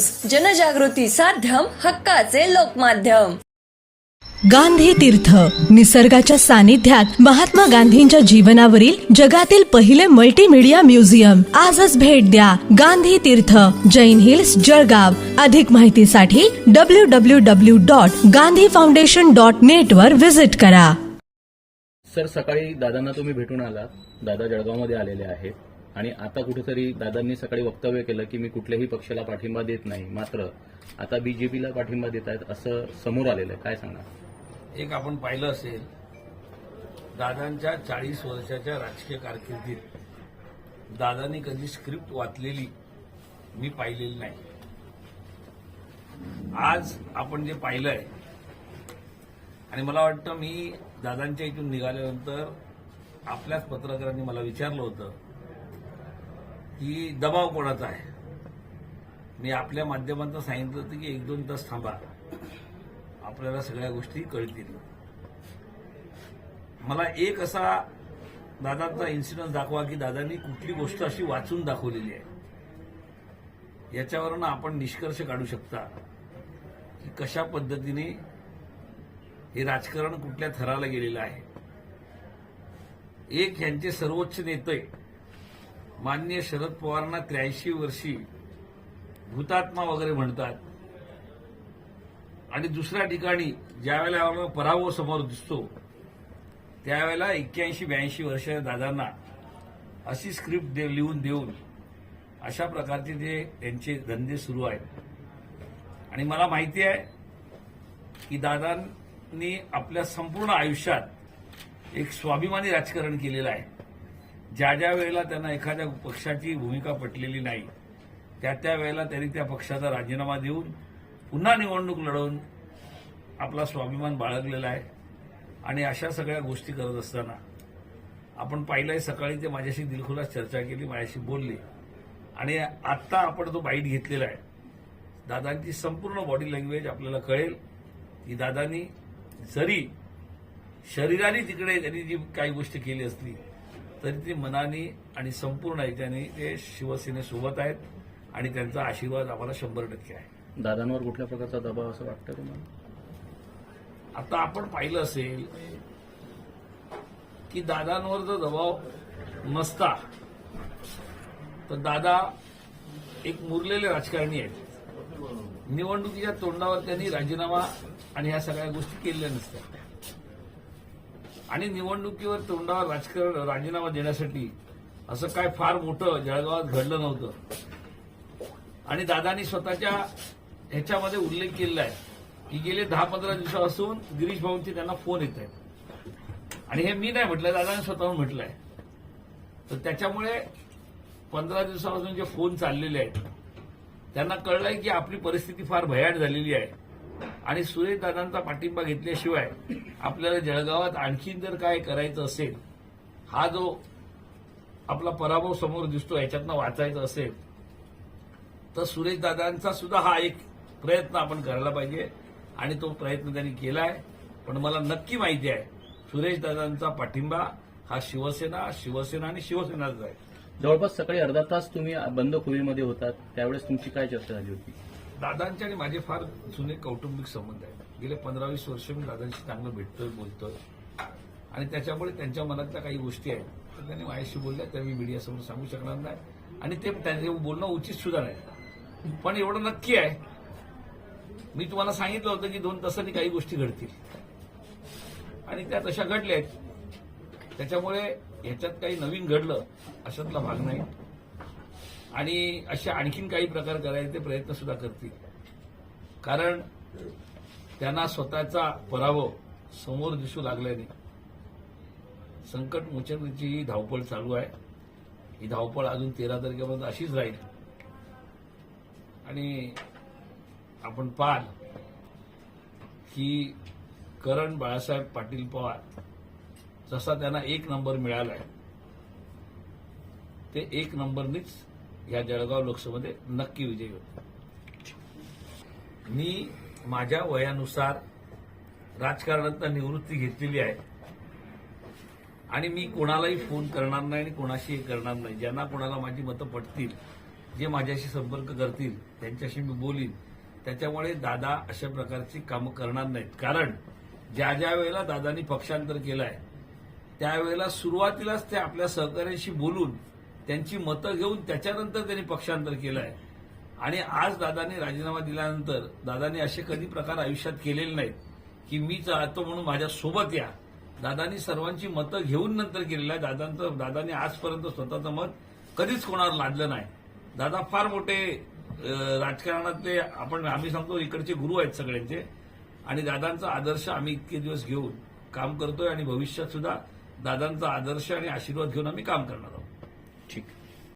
News जनजागृती साध्यम हक्काचे लोकमाध्यम. गांधी तीर्थ निसर्गाच्या सानिध्यात महात्मा गांधींच्या जीवनावरील जगातील पहिले मल्टीमीडिया म्युझियम आजच भेट द्या गांधी तीर्थ जैन हिल्स जळगाव. अधिक माहितीसाठी W W W dot Gandhi foundation dot net वर विजिट करा. सर सकाळी दादांना तुम्ही भेटून आलात. दादा जळगावमध्ये आलेले आहेत. आणि आता कुठेतरी दादांनी सकाळी वक्तव्य केलं की मी कुठल्याही पक्षाला पाठिंबा देत नाही. मात्र आता बीजेपीला पाठिंबा देत आहेत असं समोर आलेलं आहे. काय सांगणार? एक आपण पाहिलं असेल दादांच्या चाळीस वर्षाच्या राजकीय कारकिर्दीत दादांनी कधी स्क्रिप्ट वाचलेली मी पाहिलेली नाही. आज आपण जे पाहिलंय आणि मला वाटतं मी दादांच्या इथून निघाल्यानंतर आपल्याच पत्रकारांनी मला विचारलं होतं की दबाव कोणाचा आहे? मी आपल्या माध्यमातून सांगितलं होतं की एक दोन तास थांबा. आपल्याला सगळ्या गोष्टी कळतील. मला एक असा दादाचा इन्सिडन्स दाखवा की दादांनी कुठली गोष्ट अशी वाचून दाखवलेली आहे. याच्यावरून आपण निष्कर्ष काढू शकता की कशा पद्धतीने हे राजकारण कुठल्या थराला गेलेलं आहे. एक ह्यांचे सर्वोच्च नेते माननीय शरद पवारांना त्र्याऐंशी वर्षी भूतात्मा वगैरे म्हणतात. आणि दुसऱ्या ठिकाणी ज्यावेळेला आम्हाला पराभव समोर दिसतो त्यावेळेला एक्क्याऐंशी ब्याऐंशी वर्ष दादांना अशी स्क्रिप्ट दे लिहून देऊन अशा प्रकारचे जे त्यांचे धंदे सुरू आहेत. आणि मला माहिती आहे की दादांनी आपल्या संपूर्ण आयुष्यात एक स्वाभिमानी राजकारण केलेलं आहे. ज्या ज्या वेळेला त्यांना एखाद्या पक्षाची भूमिका पटलेली नाही त्या त्या वेळेला त्यांनी त्या पक्षाचा राजीनामा देऊन पुन्हा निवडणूक लढवून आपला स्वाभिमान बाळगलेला आहे. आणि अशा सगळ्या गोष्टी करत असताना आपण पाहिलंय सकाळी ते माझ्याशी दिलखुलास चर्चा केली माझ्याशी बोलली. आणि आत्ता आपण तो बाईट घेतलेला आहे. दादांची संपूर्ण बॉडी लँग्वेज आपल्याला कळेल की दादांनी जरी शरीराने तिकडे त्यांनी जी काही गोष्ट केली असली तरी ती मनाने आणि संपूर्ण याच्याने ते शिवसेनेसोबत आहेत आणि त्यांचा आशीर्वाद आम्हाला शंभर टक्के आहे. दादांवर कुठल्या प्रकारचा दबाव असं वाटतं तुम्हाला? आता आपण पाहिलं असेल की दादांवर जर दबाव नसता तर दादा एक मुरलेले राजकारणी आहेत. निवडणुकीच्या तोंडावर त्यांनी राजीनामा आणि ह्या सगळ्या गोष्टी केलेल्या नसत्या. आणि निवडणुकीवर तोंडावर राजकारण राजीनामा देण्यासाठी असं काय फार मोठं जळगावात घडलं नव्हतं. आणि दादानी स्वतःच्या ह्याच्यामध्ये उल्लेख केलेला आहे की गेले दहा पंधरा दिवसापासून गिरीश भाऊंचे त्यांना फोन येत आहेत. आणि हे मी नाही म्हटलं दादाने स्वतःहून म्हटलंय. तर त्याच्यामुळे पंधरा दिवसापासून जे फोन चाललेले आहेत त्यांना कळलंय की आपली परिस्थिती फार भयाट झालेली आहे. आणि सुरेशदादांचा पाठिंबा घेतल्याशिवाय आपल्याला जळगावात आणखीन जर काय करायचं असेल हा जो आपला पराभव समोर दिसतो याच्यातनं वाचायचं असेल तर सुरेशदादांचा सुद्धा हा एक प्रयत्न आपण करायला पाहिजे. आणि तो प्रयत्न त्यांनी केला आहे पण मला नक्की माहिती आहे सुरेशदादांचा पाठिंबा हा शिवसेना शिवसेना आणि शिवसेनाच आहे. जवळपास सकाळी अर्धा तास तुम्ही बंद खोलीमध्ये होतात त्यावेळेस तुमची काय चर्चा झाली होती? दादांचे आणि माझे फार जुने कौटुंबिक संबंध आहेत. गेले पंधरा वीस वर्ष मी दादांशी चांगलं भेटतोय बोलतोय. आणि त्याच्यामुळे त्यांच्या मनातल्या काही गोष्टी आहेत तर त्यांनी माझ्याशी बोलल्या त्या मी मीडियासमोर सांगू शकणार नाही. आणि ते त्यांचे बोलणं उचित सुद्धा नाही. पण एवढं नक्की आहे. मी तुम्हाला सांगितलं होतं की दोन तासांनी काही गोष्टी घडतील. आणि त्या तशा घडल्या आहेत. त्याच्यामुळे ह्याच्यात काही नवीन घडलं अशातला भाग नाही. आणि असे आणखीन काही प्रकार करायचे प्रयत्न सुद्धा करतील. कारण त्यांना स्वतःचा पराभव समोर दिसू लागल्याने संकट मोचनाची ही धावपळ चालू आहे. ही धावपळ अजून तेरा तारखेपर्यंत अशीच राहील. आणि आपण पाहाल की करण बाळासाहेब पाटील पवार जसा त्यांना एक नंबर मिळालाय ते एक नंबरनीच या जळगाव लोकसभेमध्ये नक्की विजयी होतो मी माझ्या वयानुसार राजकारणात निवृत्ती घेतलेली आहे. आणि मी कोणालाही फोन करणार नाही आणि कोणाशीही करणार नाही. ज्यांना कोणाला माझी मतं पटतील जे माझ्याशी संपर्क करतील त्यांच्याशी मी बोलीन. त्याच्यामुळे दादा अशा प्रकारची कामं करणार नाहीत. कारण ज्या ज्या वेळेला दादानी पक्षांतर केलं आहे त्यावेळेला सुरुवातीलाच ते आपल्या सहकार्यांशी बोलून त्यांची मतं घेऊन त्याच्यानंतर त्यांनी पक्षांतर केलं आहे आणि आज दादांनी राजीनामा दिल्यानंतर दादांनी असे कधी प्रकार आयुष्यात केलेले नाहीत की मी चाहतो म्हणून माझ्यासोबत या. दादांनी सर्वांची मतं घेऊन नंतर केलेलं आहे. दादांचं दादांनी आजपर्यंत स्वतःचं मत कधीच कोणावर लादलं नाही. दादा फार मोठे राजकारणातले आपण आम्ही सांगतो इकडचे गुरु आहेत सगळ्यांचे. आणि दादांचा आदर्श आम्ही इतके दिवस घेऊन काम करतोय आणि भविष्यात सुद्धा दादांचा आदर्श आणि आशीर्वाद घेऊन आम्ही काम करणार आहोत. ঠিক